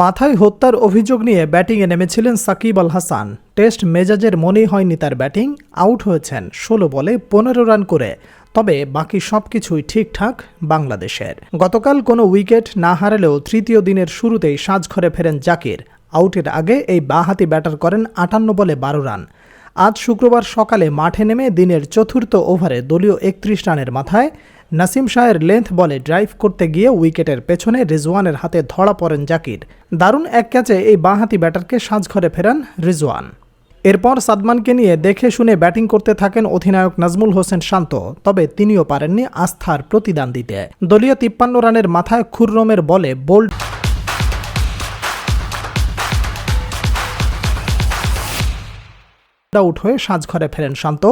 মাথায় হত্যার অভিযোগ নিয়ে ব্যাটিংয়ে নেমেছিলেন সাকিব আল হাসান। টেস্ট মেজাজের মনেই হয়নি তার ব্যাটিং, আউট হয়েছেন ষোলো বলে পনেরো রান করে। তবে বাকি সব কিছুই ঠিকঠাক বাংলাদেশের। গতকাল কোনো উইকেট না হারালেও তৃতীয় দিনের শুরুতেই সাজঘরে ফেরেন জাকির। আউটের আগে এই বাহাতি ব্যাটার করেন আটান্ন বলে বারো রান। আজ শুক্রবার সকালে মাঠে নেমে দিনের চতুর্থ ওভারে দলীয় একত্রিশ রানের মাথায় নাসিম শাহের লেন্থ বলে ড্রাইভ করতে গিয়ে উইকেটের পেছনে রিজওয়ানের হাতে ধরা পড়েন জাকির। দারুণ এক ক্যাচে এই বাঁহাতি ব্যাটারকে সাজঘরে ফেরান রিজওয়ান। এরপর সাদমানকে নিয়ে দেখে শুনে ব্যাটিং করতে থাকেন অধিনায়ক নাজমুল হোসেন শান্ত, তবে তিনিও পারেননি আস্থার প্রতিদান দিতে। দলীয় তিপ্পান্ন রানের মাথায় খুররমের বলে বোল্ড আউট হয়ে সাজঘরে ফেরেন শান্ত।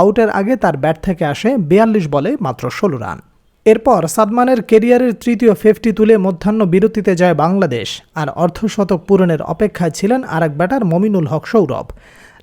আউটের আগে তার ব্যাট থেকে আসে বিয়াল্লিশ বলে মাত্র ষোলো রান। এরপর সাদমানের কেরিয়ারের তৃতীয় ফিফটি তুলে মধ্যাহ্ন বিরতিতে যায় বাংলাদেশ আর অর্ধশতক পূরণের অপেক্ষায় ছিলেন আরেক ব্যাটার মমিনুল হক সৌরভ।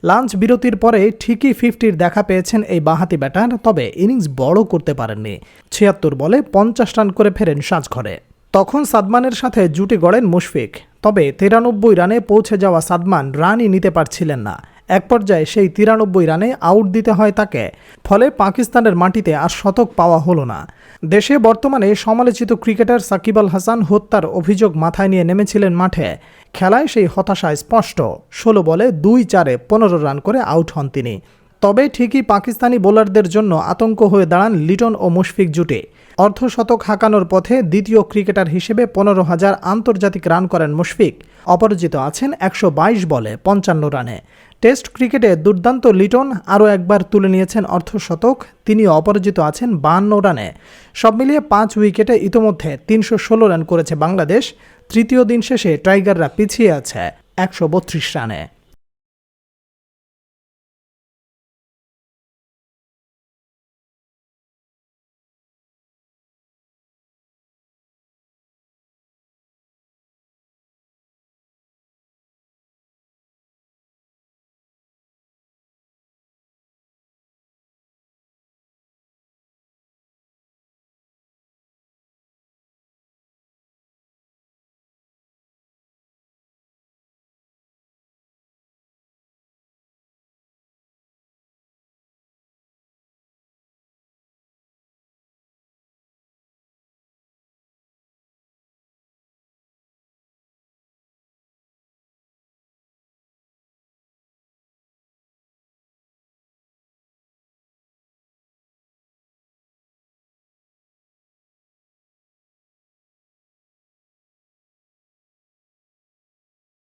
লাঞ্চ বিরতির পরে ঠিকই ফিফটির দেখা পেয়েছেন এই বাহাতি ব্যাটার, তবে ইনিংস বড় করতে পারেননি। ছিয়াত্তর বলে পঞ্চাশ রান করে ফেরেন সাজঘরে। তখন সাদমানের সাথে জুটি গড়েন মুশফিক, তবে তিরানব্বই রানে পৌঁছে যাওয়া সাদমান রানই নিতে পারছিলেন না। এক পর্যায়ে সেই তিরানব্বই রানে আউট দিতে হয় তাকে। ফলে পাকিস্তানের মাটিতে আর শতক পাওয়া হলো না। দেশে বর্তমানে সমালোচিত ক্রিকেটার সাকিব আল হাসান হত্যার অভিযোগ মাথায় নিয়ে নেমেছিলেন মাঠে। খেলায় সেই হতাশায় স্পষ্ট। ষোলো বলে দুই চারে পনেরো রান করে আউট হন তিনি। তবে ঠিকই পাকিস্তানি বোলারদের জন্য আতঙ্ক হয়ে দাঁড়ান লিটন ও মুশফিক জুটে। অর্ধশতক হাঁকানোর পথে দ্বিতীয় ক্রিকেটার হিসেবে পনেরো হাজার আন্তর্জাতিক রান করেন মুশফিক। অপরাজিত আছেন একশো বাইশ বলে পঞ্চান্ন রানে। টেস্ট ক্রিকেটে দুর্দান্ত লিটন আরও একবার তুলে নিয়েছেন অর্ধশতক, তিনিও অপরাজিত আছেন বাহান্ন রানে। সব মিলিয়ে পাঁচ উইকেটে ইতোমধ্যে তিনশো ষোলো রান করেছে বাংলাদেশ। তৃতীয় দিন শেষে টাইগাররা পিছিয়ে আছে একশো বত্রিশ রানে।